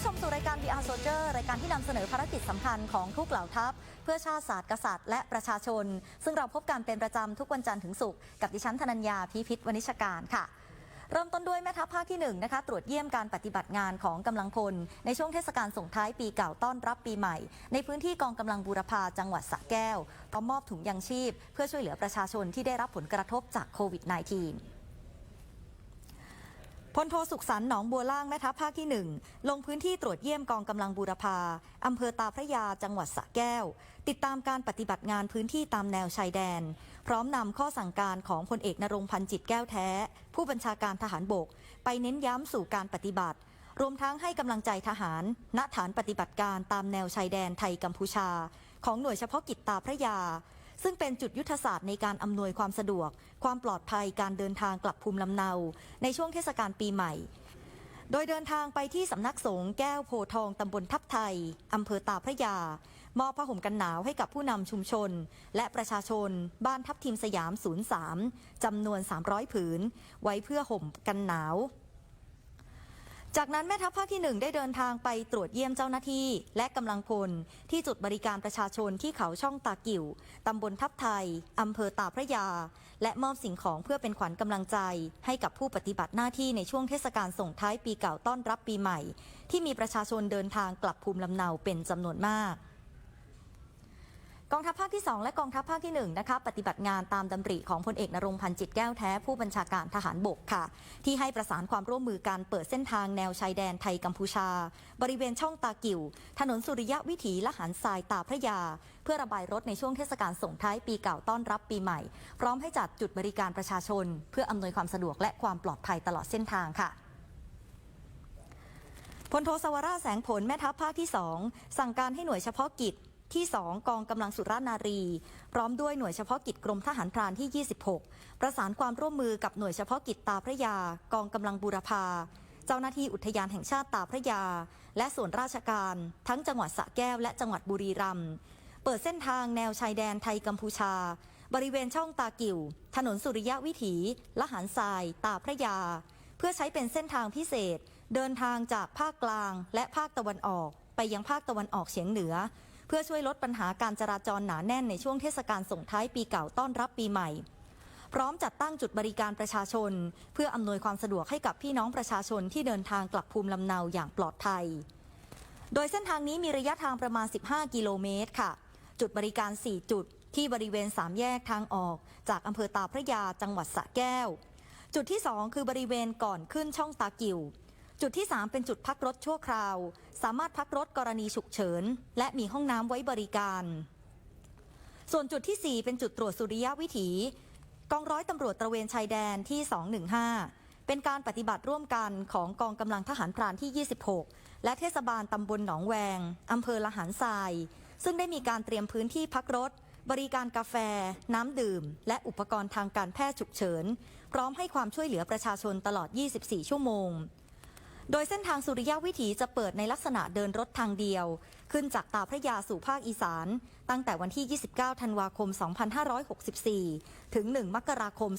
ผู้ชมสู่รายการ VR Soldier รายการที่นำเสนอภารกิจสำคัญของทุกเหล่าทัพ เพื่อชาติศาสตร์กษัตริย์และประชาชน ซึ่งเราพบกันเป็นประจำทุกวันจันทร์ถึงศุกร์กับดิฉันธนัญญาพีพิษวณิชการค่ะ เริ่มต้นด้วยแม่ทัพภาคที่1นะคะตรวจเยี่ยมการปฏิบัติงานของกำลังพล ในช่วงเทศกาลส่งท้ายปีเก่าต้อนรับปีใหม่ ในพื้นที่กองกำลังบูรพาจังหวัดสระแก้วพร้อมมอบถุงยังชีพ เพื่อช่วยเหลือประชาชนที่ได้รับผลกระทบจากโควิด -19 พลโทสุขสันต์หนองบัวล่างแม่ทัพภาคที่ 1 ลงพื้นที่ตรวจเยี่ยมกองกำลังบูรพาอำเภอตาพระยาจังหวัดสระแก้ว ติดตามการปฏิบัติงานพื้นที่ตามแนวชายแดน พร้อมนำข้อสั่งการของพลเอกนรงพันจิตแก้วแท้ ผู้บัญชาการทหารบก ไปเน้นย้ำสู่การปฏิบัติ รวมทั้งให้กำลังใจทหาร ณฐานปฏิบัติการตามแนวชายแดนไทยกัมพูชา ของหน่วยเฉพาะกิจตาพระยา ซึ่งเป็นจุดยุทธศาสตร์ในการอำนวยความสะดวก ความปลอดภัยการเดินทางกลับภูมิลำเนา ในช่วงเทศกาลปีใหม่ โดยเดินทางไปที่สำนักสงฆ์แก้วโพทองตำบลทับไทยอำเภอตาพระยามอบผ้าห่มกันหนาวให้กับผู้นำชุมชน และประชาชน บ้านทับทิมสยาม 03จำนวน 300 ผืน ไว้เพื่อห่มกันหนาว จากนั้นแม่ทัพภาคที่ 1 ได้เดินทางไปตรวจเยี่ยมเจ้าหน้าที่ และกำลังพล ที่จุดบริการประชาชนที่เขาช่องตากิ่วตำบลทับไทยอำเภอตาพระยา และมอบสิ่งของเพื่อเป็นขวัญกำลังใจ ให้กับผู้ปฏิบัติหน้าที่ในช่วงเทศกาลส่งท้ายปีเก่าต้อนรับปีใหม่ ที่มีประชาชนเดินทางกลับภูมิลำเนาเป็นจำนวนมาก กองทัพภาคที่ 2 และกองทัพภาคที่1นะคะปฏิบัติงานตามดำริของพลเอกนรงพันธ์จิตแก้วแท้ผู้บัญชาการทหารบกค่ะ ที่ให้ประสานความร่วมมือการเปิดเส้นทางแนวชายแดนไทยกัมพูชา บริเวณช่องตากิ่ว ถนนสุริยะวิถีและหันทรายตาพระยา เพื่อระบายรถในช่วงเทศกาลส่งท้ายปีเก่าต้อนรับปีใหม่ พร้อมให้จัดจุดบริการประชาชน เพื่ออำนวยความสะดวกและความปลอดภัยตลอดเส้นทางค่ะพลโทสวราแสงผลแม่ทัพภาคที่ 2 สั่งการให้หน่วยเฉพาะกิจ ที่ 2 กองกำลังสุรานารี พร้อมด้วยหน่วยเฉพาะกิจกรมทหารพรานที่ 26 ประสานความร่วมมือกับหน่วยเฉพาะกิจตาพระยา กองกำลังบูรพา เจ้าหน้าที่อุทยานแห่งชาติตาพระยา และส่วนราชการ ทั้งจังหวัดสระแก้วและจังหวัดบุรีรัมย์เปิดเส้นทางแนวชายแดนไทยกัมพูชา บริเวณช่องตากิ่ว ถนนสุริยะวิถี ละหารทราย ตาพระยา เพื่อใช้เป็นเส้นทางพิเศษ เดินทางจากภาคกลางและภาคตะวันออก ไปยังภาคตะวันออกเฉียงเหนือ เพื่อช่วยลดปัญหาการจราจรหนาแน่นในช่วงเทศกาลส่งท้ายปีเก่าต้อนรับปีใหม่ พร้อมจัดตั้งจุดบริการประชาชน เพื่ออำนวยความสะดวกให้กับพี่น้องประชาชนที่เดินทางกลับภูมิลำเนาอย่างปลอดภัย โดยเส้นทางนี้มีระยะทางประมาณ 15 กิโลเมตรค่ะ จุดบริการ 4 จุดที่บริเวณ 3 แยกทางออก จากอำเภอตาพระยาจังหวัดสระแก้ว จุดที่ 2 คือบริเวณก่อนขึ้นช่องตากิ่ว จุดที่ 3 เป็นจุดพักรถชั่วคราว สามารถพักรถกรณีฉุกเฉิน และมีห้องน้ำไว้บริการ ส่วนจุดที่ 4 เป็นจุดตรวจสุริยะวิถี กองร้อยตำรวจตระเวนชายแดนที่ 215 เป็นการปฏิบัติร่วมกันของกองกำลังทหารพรานที่ 26 และเทศบาลตำบลหนองแวงอำเภอละหารทราย ซึ่งได้มีการเตรียมพื้นที่พักรถ บริการกาแฟ น้ำดื่ม และอุปกรณ์ทางการแพทย์ฉุกเฉิน พร้อมให้ความช่วยเหลือประชาชนตลอด 24 ชั่วโมง โดยเส้นทางสุริยวิถีจะเปิดในลักษณะเดินรถทางเดียว ขึ้นจากตาพระยาสู่ภาคอีสาน ตั้งแต่วันที่ 29 ธันวาคม 2564 ถึง 1 มกราคม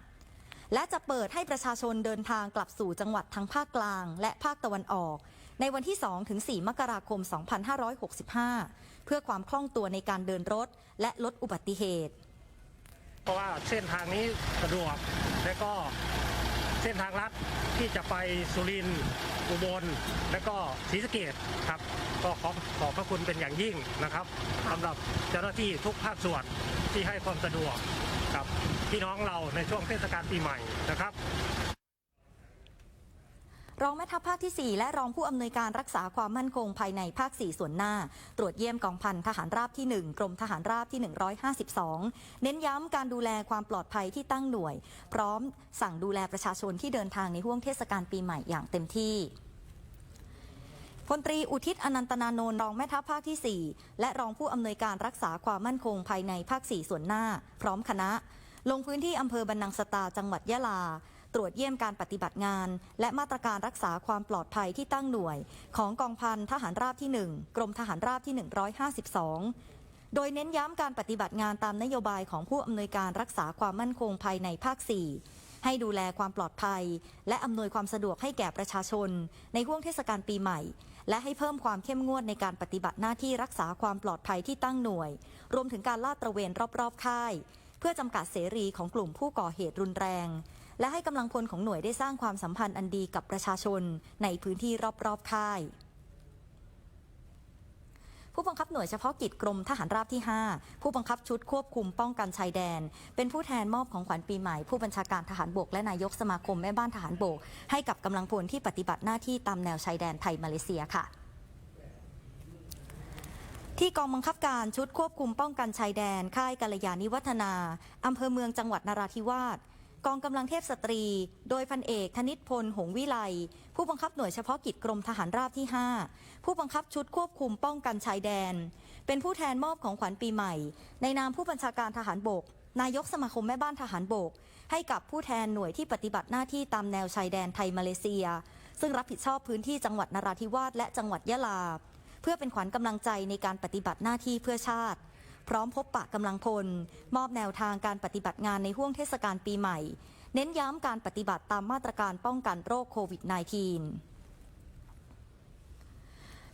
2565 และจะเปิดให้ประชาชนเดินทางกลับสู่จังหวัดทางภาคกลาง และภาคตะวันออก ในวันที่ 2 ถึง 4 มกราคม 2565 เพื่อความคล่องตัวในการเดินรถ และลดอุบัติเหตุ เพราะว่าเส้นทางนี้สะดวกและก็ ส้นทางลัดที่จะไปสุรินทร์อุบล และก็ศรีสะเกดครับ ก็ขอขอบพระคุณเป็นอย่างยิ่งนะครับสำหรับเจ้าหน้าที่ทุกภาคส่วนที่ให้ความสะดวกกับพี่น้องเราในช่วงเทศกาลปีใหม่นะครับ รองแม่ทัพภาคที่ 4 และรองผู้อำนวยการรักษาความมั่นคงภายในภาค 4 ส่วนหน้า ตรวจเยี่ยมกองพันทหารราบที่ 1 กรมทหารราบที่ 152 เน้นย้ำการดูแลความปลอดภัยที่ตั้งหน่วย พร้อมสั่งดูแลประชาชนที่เดินทางในห่วงเทศกาลปีใหม่อย่างเต็มที่พลตรีอุทิศอนันตนานนท์รองแม่ทัพภาคที่ 4 และรองผู้อำนวยการรักษาความมั่นคงภายในภาค 4 ส่วนหน้า พร้อมคณะ ลงพื้นที่อำเภอบรรนังสตาจังหวัดยะลา ตรวจเยี่ยมการปฏิบัติงาน และมาตรการรักษาความปลอดภัยที่ตั้งหน่วย ของกองพันทหารราบที่ 1 กรมทหารราบที่ 152 โดยเน้นย้ำการปฏิบัติงานตามนโยบายของผู้อำนวยการรักษาความมั่นคงภายในภาค 4ให้ดูแลความปลอดภัย และอำนวยความสะดวกให้แก่ประชาชน ในห่วงเทศกาลปีใหม่ และให้เพิ่มความเข้มงวดในการปฏิบัติหน้าที่รักษาความปลอดภัยที่ตั้งหน่วย รวมถึงการลาดตระเวนรอบๆค่าย เพื่อจำกัดเสรีของกลุ่มผู้ก่อเหตุรุนแรง และให้กำลังพลของหน่วยได้สร้างความสัมพันธ์อันดีกับประชาชนในพื้นที่รอบๆค่าย ผู้บังคับหน่วยเฉพาะกิจกรมทหารราบที่ 5 ผู้บังคับชุดควบคุมป้องกันชายแดน เป็นผู้แทนมอบของขวัญปีใหม่ ผู้บัญชาการทหารบกและนายกสมาคมแม่บ้านทหารบก ให้กับกำลังพลที่ปฏิบัติหน้าที่ตามแนวชายแดนไทยมาเลเซียค่ะที่กองบังคับการชุดควบคุมป้องกันชายแดน ค่ายกัลยาณิวัฒนา อำเภอเมืองจังหวัดนราธิวาส กองกำลังเทพสตรี โดยพันเอกธนิตพล หงวิไล ผู้บังคับหน่วยเฉพาะกิจกรมทหารราบที่ 5 ผู้บังคับชุดควบคุมป้องกันชายแดน เป็นผู้แทนมอบของขวัญปีใหม่ ในนามผู้บัญชาการทหารบก นายกสมาคมแม่บ้านทหารบก ให้กับผู้แทนหน่วยที่ปฏิบัติหน้าที่ตามแนวชายแดนไทยมาเลเซีย ซึ่งรับผิดชอบพื้นที่จังหวัดนราธิวาสและจังหวัดยะลา เพื่อเป็นขวัญกำลังใจในการปฏิบัติหน้าที่เพื่อชาติ พร้อมพบปะกำลังพล มอบแนวทางการปฏิบัติงานในห่วงเทศกาลปีใหม่ เน้นย้ำการปฏิบัติตามมาตรการป้องกันโรคโควิด -19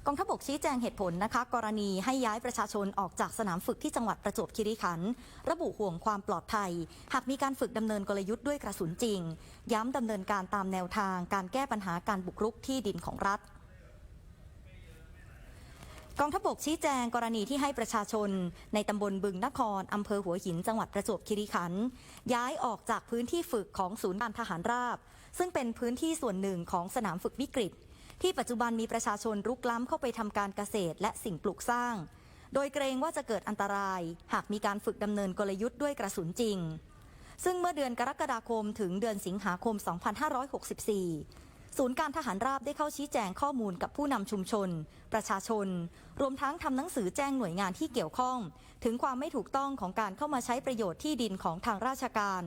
กองทัพบกชี้แจงเหตุผลนะคะ กรณีให้ย้ายประชาชนออกจากสนามฝึกที่จังหวัดประจวบคีรีขันธ์ระบุห่วงความปลอดภัย หากมีการฝึกดำเนินกลยุทธ์ด้วยกระสุนจริง ย้ำดำเนินการตามแนวทางการแก้ปัญหาการบุกรุกที่ดินของรัฐ กองทัพบกชี้แจงกรณีที่ให้ประชาชน ในตำบลบึงนครอำเภอหัวหิน จังหวัดประจวบคีรีขันธ์ย้ายออกจากพื้นที่ฝึกของศูนย์การทหารราบ ซึ่งเป็นพื้นที่ส่วนหนึ่งของสนามฝึกวิกฤต ที่ปัจจุบันมีประชาชนรุกล้ำเข้าไปทำการเกษตรและสิ่งปลูกสร้าง โดยเกรงว่าจะเกิดอันตราย หากมีการฝึกดำเนินกลยุทธ์ด้วยกระสุนจริง ซึ่งเมื่อเดือนกรกฎาคมถึงเดือนสิงหาคม 2564 ศูนย์การทหารราบได้เข้าชี้แจงข้อมูลกับผู้นำชุมชน ประชาชน รวมทั้งทำหนังสือแจ้งหน่วยงานที่เกี่ยวข้อง ถึงความไม่ถูกต้องของการเข้ามาใช้ประโยชน์ที่ดินของทางราชการ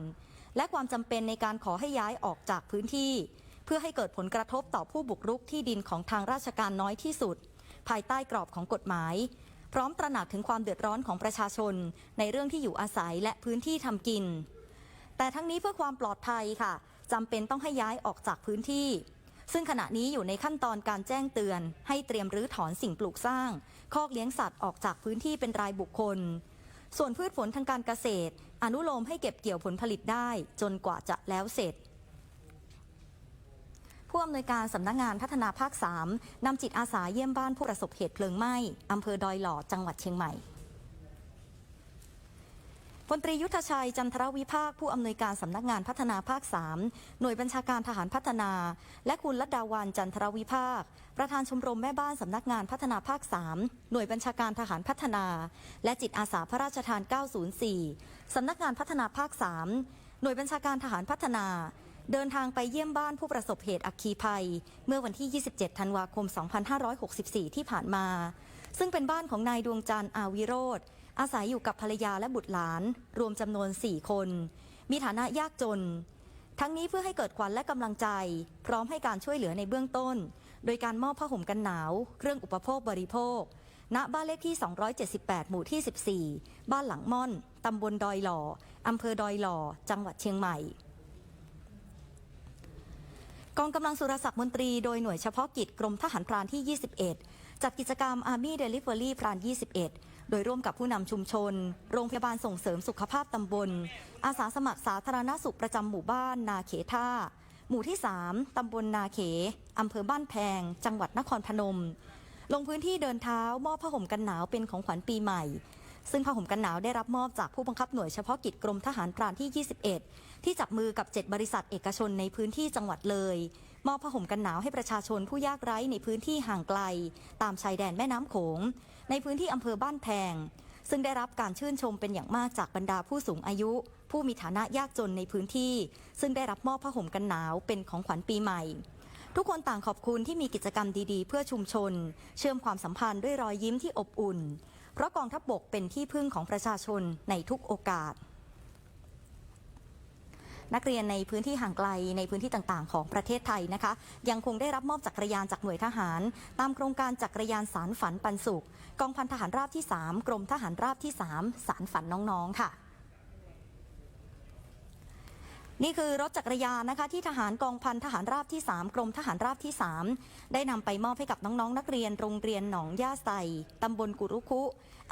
และความจำเป็นในการขอให้ย้ายออกจากพื้นที่ เพื่อให้เกิดผลกระทบต่อผู้บุกรุกที่ดินของทางราชการน้อยที่สุด ภายใต้กรอบของกฎหมาย พร้อมตระหนักถึงความเดือดร้อนของประชาชน ในเรื่องที่อยู่อาศัยและพื้นที่ทำกิน แต่ทั้งนี้เพื่อความปลอดภัยค่ะจำเป็นต้องให้ย้ายออกจากพื้นที่ ซึ่งขณะนี้อยู่ในขั้นตอนการแจ้งเตือน ให้เตรียมรื้อถอนสิ่งปลูกสร้าง คอกเลี้ยงสัตว์ออกจากพื้นที่เป็นรายบุคคล ส่วนพืชผลทางการเกษตร อนุโลมให้เก็บเกี่ยวผลผลิตได้ จนกว่าจะแล้วเสร็จผู้อำนวยการสำนักงานพัฒนาภาค 3นำจิตอาสาเยี่ยมบ้านผู้ประสบเหตุเพลิงไหม้อำเภอดอยหล่อจังหวัดเชียงใหม่ พลตรียุทธชัยจันทรวิภาคผู้อำนวยการสำนักงานพัฒนาภาค 3 หน่วยบัญชาการทหารพัฒนา และคุณลัดดาวันจันทรวิภาค ประธานชมรมแม่บ้านสำนักงานพัฒนาภาค 3 หน่วยบัญชาการทหารพัฒนา และจิตอาสาพระราชทาน 904 สำนักงานพัฒนาภาค 3 หน่วยบัญชาการทหารพัฒนาเดินทางไปเยี่ยมบ้านผู้ประสบเหตุอัคคีภัย เมื่อวันที่ 27 ธันวาคม 2564 ที่ผ่านมา ซึ่งเป็นบ้านของนายดวงจันทร์อาวิโรธ อาศัยอยู่กับภรรยาและบุตรหลาน รวมจำนวน 4 คน มีฐานะยากจน ทั้งนี้เพื่อให้เกิดขวัญและกำลังใจ พร้อมให้การช่วยเหลือในเบื้องต้น โดยการมอบผ้าห่มกันหนาว เครื่องอุปโภคบริโภค ณ บ้านเลขที่ 278 หมู่ที่ 14 บ้านหลังม่อน ตำบลดอยหล่ออำเภอดอยหล่อ จังหวัดเชียงใหม่กองกำลังสุรศักดิ์มนตรีโดยหน่วยเฉพาะกิจกรมทหารพรานที่ 21 จัดกิจกรรม Army Delivery พราน 21 โดยร่วมกับผู้นำชุมชน โรงพยาบาลส่งเสริมสุขภาพตำบล อาสาสมัครสาธารณสุขประจำหมู่บ้านนาเขท่า หมู่ที่ 3 ตำบลนาเขอำเภอบ้านแพง จังหวัดนครพนม ลงพื้นที่เดินเท้ามอบผ้าห่มกันหนาวเป็นของขวัญปีใหม่ ซึ่งผ้าห่มกันหนาวได้รับมอบจากผู้บังคับหน่วยเฉพาะกิจกรมทหารพรานที่ 21 ที่จับมือกับ 7 บริษัทเอกชนในพื้นที่จังหวัดเลยมอบผ้าห่มกันหนาวให้ประชาชนผู้ยากไร้ในพื้นที่ห่างไกล ตามชายแดนแม่น้ำโขง ในพื้นที่อำเภอบ้านแพง ซึ่งได้รับการชื่นชมเป็นอย่างมากจากบรรดาผู้สูงอายุ ผู้มีฐานะยากจนในพื้นที่ ซึ่งได้รับมอบผ้าห่มกันหนาวเป็นของขวัญปีใหม่ ทุกคนต่างขอบคุณที่มีกิจกรรมดีๆ เพื่อชุมชน เชื่อมความสัมพันธ์ด้วยรอยยิ้มที่อบอุ่น เพราะกองทัพบบกเป็นที่พึ่งของประชาชนในทุกโอกาส นักเรียนในพื้นที่ห่างไกลในพื้นที่ต่างๆ ของประเทศไทยนะคะ ยังคงได้รับมอบจักรยานจากหน่วยทหาร ตามโครงการจักรยานสารฝันปันสุข กองพันทหารราบที่ 3 กรมทหารราบที่ 3 สารฝันน้องๆค่ะนี่คือรถจักรยานนะคะที่ทหารกองพันทหารราบที่ 3 กรมทหารราบที่ 3 ได้นำไปมอบให้กับน้องๆนักเรียนโรงเรียนหนองย่าไซตำบลกุรุคุ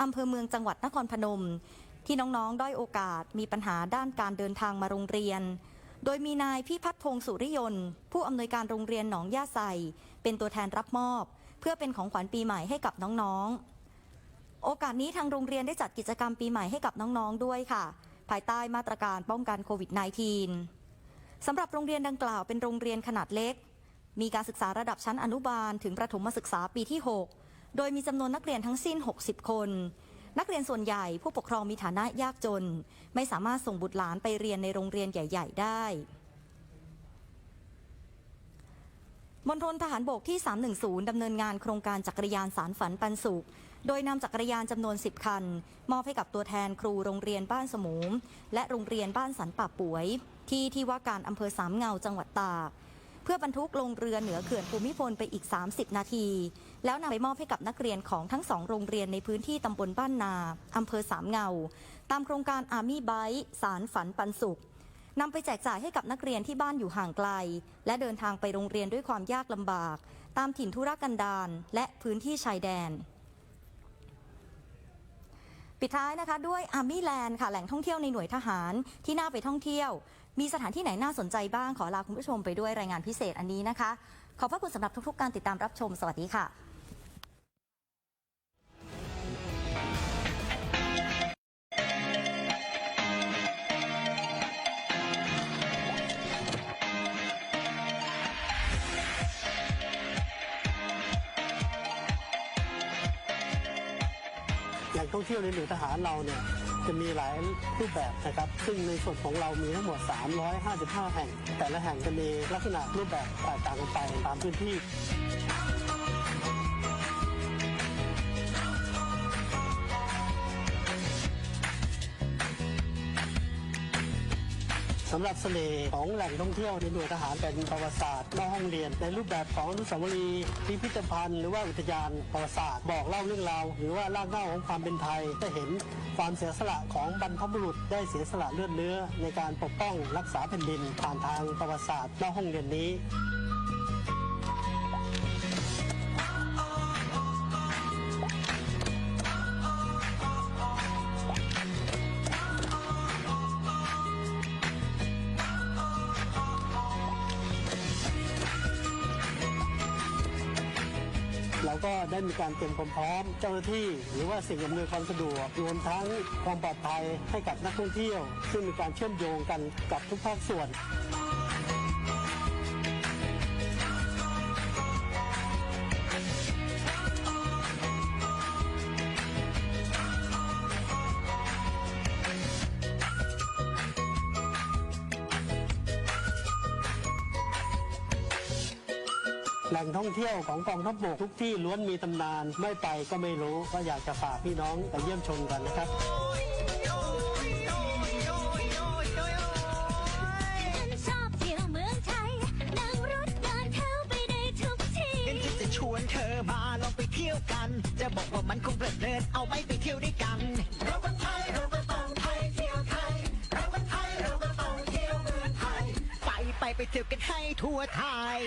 อำเภอเมืองจังหวัดนครพนม ที่น้องๆ ด้อยโอกาสมีปัญหาด้านการเดินทางมาโรงเรียน โดยมีนายพิพัฒน์พงศ์สุริยนต์ ผู้อำนวยการโรงเรียนหนองย่าไซเป็นตัวแทนรับมอบ เพื่อเป็นของขวัญปีใหม่ให้กับน้องๆ โอกาสนี้ทางโรงเรียนได้จัดกิจกรรมปีใหม่ให้กับน้องๆ ด้วยค่ะ ภายใต้มาตรการป้องกันโควิด -19 สำหรับโรงเรียนดังกล่าวเป็นโรงเรียนขนาดเล็ก มีการศึกษาระดับชั้นอนุบาล ถึงประถมศึกษาปีที่ 6 โดยมีจำนวนนักเรียนทั้งสิ้น 60 คน นักเรียนส่วนใหญ่ผู้ปกครองมีฐานะยากจน ไม่สามารถส่งบุตรหลานไปเรียนในโรงเรียนใหญ่ ๆ ได้มณฑลทหารบกที่ 310 ดำเนินงานโครงการจักรยานสารฝันปันสุข โดยนำจักรยานจำนวน 10 คัน มอบให้กับตัวแทนครูโรงเรียนบ้านสมูม และโรงเรียนบ้านสันป่าป่วย ที่ที่ว่าการอำเภอสามเงาจังหวัดตาก เพื่อบรรทุกลงเรือเหนือเขื่อนภูมิพลไปอีก 30 นาที แล้วนำไปมอบให้กับนักเรียนของทั้งสองโรงเรียนในพื้นที่ตำบลบ้านนาอำเภอสามเงา ตามโครงการอาร์มี่ไบสารฝันปันสุขนำไปแจกจ่ายให้กับนักเรียนที่บ้านอยู่ห่างไกล และเดินทางไปโรงเรียนด้วยความยากลำบาก ตามถิ่นธุรกันดารและพื้นที่ชายแดน ปิดท้ายนะคะด้วยอาร์มี่แลนด์ค่ะแหล่งท่องเที่ยวในหน่วยทหารที่น่าไปท่องเที่ยว มีสถานที่ไหนน่าสนใจบ้างขอลาคุณผู้ชมไปด้วยรายงานพิเศษอันนี้นะคะ ขอบพระคุณสำหรับทุกๆ การติดตามรับชม สวัสดีค่ะ แหล่งท่องเที่ยวในหน่วยทหารเราเนี่ยจะมีหลายรูปแบบนะครับ ซึ่งในส่วนของเรามีทั้งหมด 355 แห่ง แต่ละแห่งจะมีลักษณะรูปแบบแตกต่างกันไปตามพื้นที่ สำหรับเสน่ห์ของแหล่งท่องเที่ยวในหน่วยทหารเป็นประวัติศาสตร์นอกห้องเรียน ในรูปแบบของอนุสาวรีย์พิพิธภัณฑ์หรือว่าอุทยานประวัติศาสตร์บอกเล่าเรื่องราว หรือว่ารากเหง้าของความเป็นไทยจะเห็นความเสียสละของบรรพบุรุษได้เสียสละเลือดเนื้อ ในการปกป้องรักษาแผ่นดินผ่านทางประวัติศาสตร์นอกห้องเรียนนี้ ก็ได้มีการเตรียมความพร้อมเจ้าหน้าที่ หรือว่าสิ่งอำนวยความสะดวกรวมทั้งความปลอดภัยให้กับนักท่องเที่ยว ซึ่งมีการเชื่อมโยงกันกับทุกภาคส่วน แหล่งท่องเที่ยวของกองทัพบกทุกที่ล้วนมีตำนานไม่ไปก็ไม่รู้ก็อยากจะฝากพี่น้องไปเยี่ยมชมกันนะครับ ฉันชอบเที่ยวเมืองไทย นั่งรถเดินเท้าไปได้ทุกที่เห็นที่จะชวนเธอมาลองไปเที่ยวกัน จะบอกว่ามันคงเพลิดเพลินเอาไว้ไปเที่ยวด้วยกันเราเป็นไทยเราก็ต้องไทยเที่ยวไทย เราเป็นไทยเราก็ต้องเที่ยวเมืองไทย ไปไปไปเที่ยวกันให้ทั่วไทย